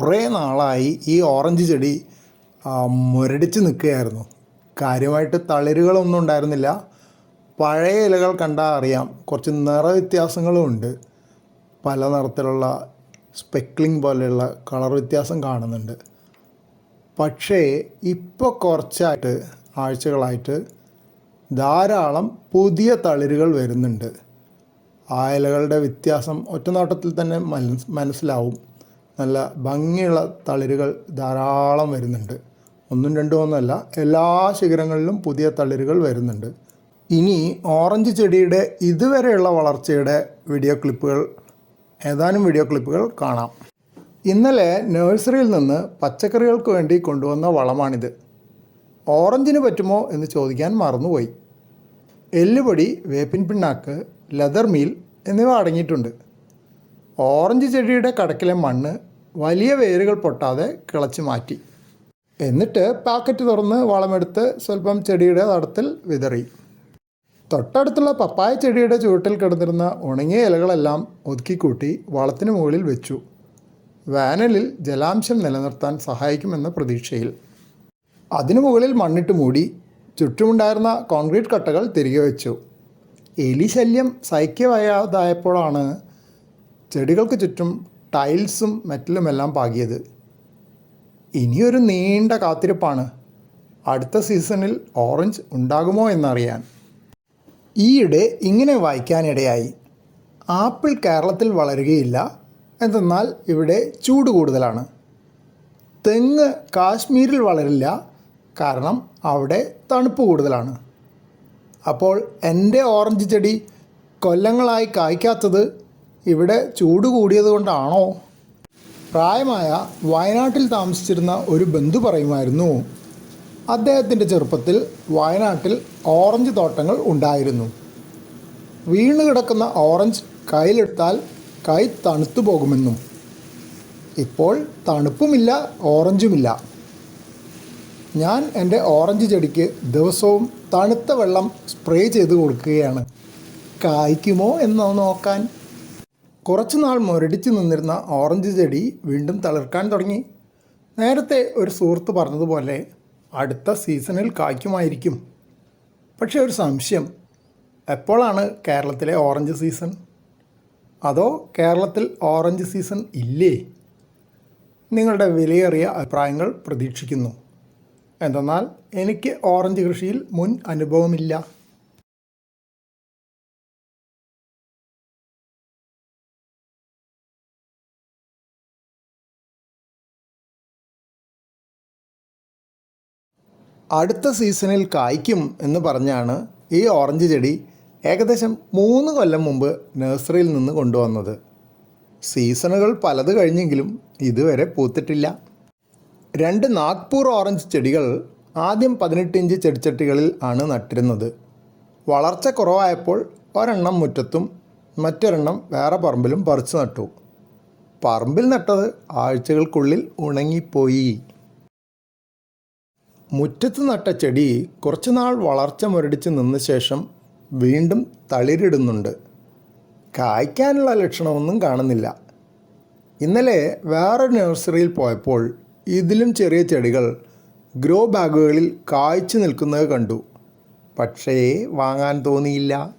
കുറേ നാളായി ഈ ഓറഞ്ച് ചെടി മുരടിച്ച് നിൽക്കുകയായിരുന്നു. കാര്യമായിട്ട് തളിരുകളൊന്നും ഉണ്ടായിരുന്നില്ല. പഴയ ഇലകൾ കണ്ടാൽ അറിയാം. കുറച്ച് നിറവ്യത്യാസങ്ങളും ഉണ്ട്. പല നിറത്തിലുള്ള സ്പെക്ലിംഗ് പോലെയുള്ള കളർ വ്യത്യാസം കാണുന്നുണ്ട്. പക്ഷേ ഇപ്പോൾ കുറച്ചായിട്ട് ആഴ്ചകളായിട്ട് ധാരാളം പുതിയ തളിരുകൾ വരുന്നുണ്ട്. ആ ഇലകളുടെ വ്യത്യാസം ഒറ്റനോട്ടത്തിൽ തന്നെ മനസ് മനസ്സിലാവും. നല്ല ഭംഗിയുള്ള തളിരുകൾ ധാരാളം വരുന്നുണ്ട്. ഒന്നും രണ്ടും ഒന്നുമല്ല എല്ലാ ശിഖരങ്ങളിലും പുതിയ തളിരുകൾ വരുന്നുണ്ട്. ഇനി ഓറഞ്ച് ചെടിയുടെ ഇതുവരെയുള്ള വളർച്ചയുടെ വീഡിയോ ക്ലിപ്പുകൾ ഏതാനും വീഡിയോ ക്ലിപ്പുകൾ കാണാം. ഇന്നലെ നഴ്സറിയിൽ നിന്ന് പച്ചക്കറികൾക്ക് വേണ്ടി കൊണ്ടുവന്ന വളമാണിത്. ഓറഞ്ചിന് പറ്റുമോ എന്ന് ചോദിക്കാൻ മറന്നുപോയി. എല്ലുപൊടി വേപ്പിൻ പിണ്ണാക്ക് ലെതർ മീൽ എന്നിവ അടങ്ങിയിട്ടുണ്ട്. ഓറഞ്ച് ചെടിയുടെ കടക്കിലെ മണ്ണ് വലിയ വേരുകൾ പൊട്ടാതെ കിളച്ച് മാറ്റി. എന്നിട്ട് പാക്കറ്റ് തുറന്ന് വളമെടുത്ത് സ്വല്പം ചെടിയുടെ തടത്തിൽ വിതറി. തൊട്ടടുത്തുള്ള പപ്പായ ചെടിയുടെ ചുവട്ടിൽ കിടന്നിരുന്ന ഉണങ്ങിയ ഇലകളെല്ലാം ഒതുക്കിക്കൂട്ടി വളത്തിന് മുകളിൽ വെച്ചു. വേനലിൽ ജലാംശം നിലനിർത്താൻ സഹായിക്കുമെന്ന പ്രതീക്ഷയിൽ. അതിനു മുകളിൽ മണ്ണിട്ട് മൂടി ചുറ്റുമുണ്ടായിരുന്ന കോൺക്രീറ്റ് കട്ടകൾ തിരികെ വെച്ചു. എലി ശല്യം സഹിക്കവയ്യാതായപ്പോഴാണ് ചെടികൾക്ക് ചുറ്റും ടൈൽസും മെറ്റലുമെല്ലാം പാകിയത്. ഇനിയൊരു നീണ്ട കാത്തിരിപ്പാണ്. അടുത്ത സീസണിൽ ഓറഞ്ച് ഉണ്ടാകുമോ എന്നറിയാൻ. ഈയിടെ ഇങ്ങനെ വായിക്കാനിടയായി. ആപ്പിൾ കേരളത്തിൽ വളരുകയില്ല. എന്തെന്നാൽ ഇവിടെ ചൂട് കൂടുതലാണ്. തെങ്ങ് കാശ്മീരിൽ വളരില്ല. കാരണം അവിടെ തണുപ്പ് കൂടുതലാണ്. അപ്പോൾ എന്റെ ഓറഞ്ച് ചെടി കൊല്ലങ്ങളായി കായ്ക്കാത്തത് ഇവിടെ ചൂട് കൂടിയത് കൊണ്ടാണോ? പ്രായമായ വയനാട്ടിൽ താമസിച്ചിരുന്ന ഒരു ബന്ധു പറയുമായിരുന്നു. അദ്ദേഹത്തിന്റെ ചെറുപ്പത്തിൽ വയനാട്ടിൽ ഓറഞ്ച് തോട്ടങ്ങൾ ഉണ്ടായിരുന്നു. വീണ് കിടക്കുന്ന ഓറഞ്ച് കയ്യിലെടുത്താൽ കൈ തണുത്തു പോകുമെന്നും. ഇപ്പോൾ തണുപ്പുമില്ല ഓറഞ്ചുമില്ല. ഞാൻ എന്റെ ഓറഞ്ച് ചെടിക്ക് ദിവസവും തണുത്ത വെള്ളം സ്പ്രേ ചെയ്ത് കൊടുക്കുകയാണ്. കായ്ക്കുമോ എന്ന് നോക്കാൻ. കുറച്ചു നാൾ മുരടിച്ച് നിന്നിരുന്ന ഓറഞ്ച് ചെടി വീണ്ടും തളിർക്കാൻ തുടങ്ങി. നേരത്തെ ഒരു സുഹൃത്ത് പറഞ്ഞതുപോലെ അടുത്ത സീസണിൽ കായ്ക്കുമായിരിക്കും. പക്ഷേ ഒരു സംശയം എപ്പോഴാണ് കേരളത്തിലെ ഓറഞ്ച് സീസൺ? അതോ കേരളത്തിൽ ഓറഞ്ച് സീസൺ ഇല്ലേ? നിങ്ങളുടെ വിലയേറിയ അഭിപ്രായങ്ങൾ പ്രതീക്ഷിക്കുന്നു. എന്തെന്നാൽ എനിക്ക് ഓറഞ്ച് കൃഷിയിൽ മുൻ അനുഭവമില്ല. അടുത്ത സീസണിൽ കായ്ക്കും എന്ന് പറഞ്ഞാണ് ഈ ഓറഞ്ച് ചെടി ഏകദേശം മൂന്ന് കൊല്ലം മുമ്പ് നഴ്സറിയിൽ നിന്ന് കൊണ്ടുവന്നത്. സീസണുകൾ പലത് കഴിഞ്ഞെങ്കിലും ഇതുവരെ പൂത്തിട്ടില്ല. രണ്ട് നാഗ്പൂർ ഓറഞ്ച് ചെടികൾ ആദ്യം പതിനെട്ട് ഇഞ്ച് ചെടിച്ചട്ടികളിൽ ആണ് നട്ടിരുന്നത്. വളർച്ച കുറവായപ്പോൾ ഒരെണ്ണം മുറ്റത്തും മറ്റൊരെണ്ണം വേറെ പറമ്പിലും പറിച്ചു നട്ടു. പറമ്പിൽ നട്ടത് ആഴ്ചകൾക്കുള്ളിൽ ഉണങ്ങിപ്പോയി. മുറ്റത്ത് നട്ട ചെടി കുറച്ചുനാൾ വളർച്ച മുരടിച്ച് നിന്ന ശേഷം വീണ്ടും തളിരിടുന്നുണ്ട്. കായ്ക്കാനുള്ള ലക്ഷണമൊന്നും കാണുന്നില്ല. ഇന്നലെ വേറെ നഴ്സറിയിൽ പോയപ്പോൾ ഇതിലും ചെറിയ ചെടികൾ ഗ്രോ ബാഗുകളിൽ കായ്ച്ചു നിൽക്കുന്നത് കണ്ടു. പക്ഷേ വാങ്ങാൻ തോന്നിയില്ല.